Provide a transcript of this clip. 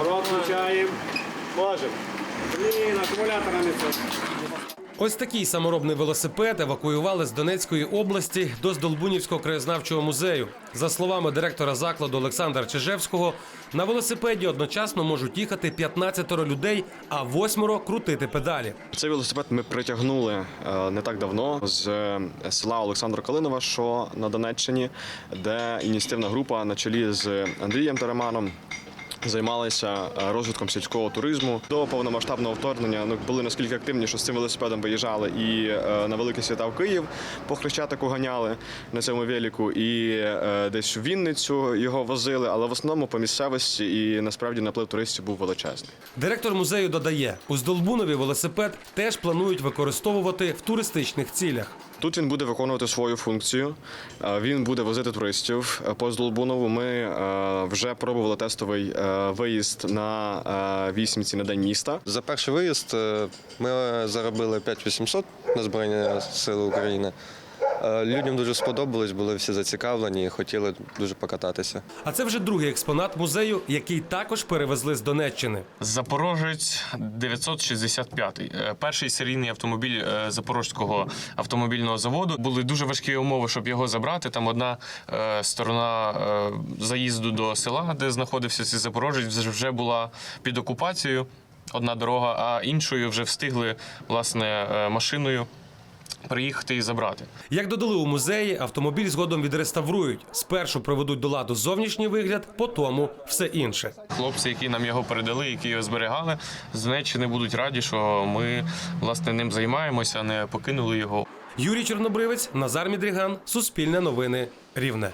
Розворот включаємо. Можемо. Блін, акумулятора не це. Ось такий саморобний велосипед евакуювали з Донецької області до Здолбунівського краєзнавчого музею. За словами директора закладу Олександра Чижевського, на велосипеді одночасно можуть їхати 15 людей, а восьмеро крутити педалі. Цей велосипед ми притягнули е, не так давно з е, села Олександра Калинова, що на Донеччині, де ініціативна група на чолі з Андрієм Тараманом. Займалися е, розвитком сільського туризму до повномасштабного вторгнення. Ну були наскільки активні, що з цим велосипедом виїжджали і е, на великі свята в Київ по Хрещатику ганяли на цьому велику, і е, десь в Вінницю його возили, але в основному по місцевості і насправді наплив туристів був величезний. Директор музею додає, у Здолбунові велосипед теж планують використовувати в туристичних цілях. Тут він буде виконувати свою функцію. Е, Він буде возити туристів Е, по Здолбунову. Ми е, вже пробували тестовий виїзд на вісімці на день міста. За перший виїзд ми заробили 5800 на Збройні Сили України. Е, Людям дуже сподобалось, були всі зацікавлені і хотіли дуже покататися. А це вже другий експонат музею, який також перевезли з Донеччини. Запорожець 965. Е, Перший серійний автомобіль е, Запорожського автомобільного заводу. Були дуже важкі умови, щоб його забрати. Там одна сторона заїзду до села, де знаходився цей Запорожець, вже- вже була під окупацією. Одна дорога, а іншою вже встигли власне машиною приїхати і забрати. Як додали у музеї, автомобіль згодом відреставрують. Спершу проведуть до ладу зовнішній вигляд, потім все інше. Хлопці, які нам його передали, які його зберігали, з не будуть раді, що ми власне ним займаємося, не покинули його. Юрій Чорнобривець, Назар Мідріган, Суспільне новини, Рівне.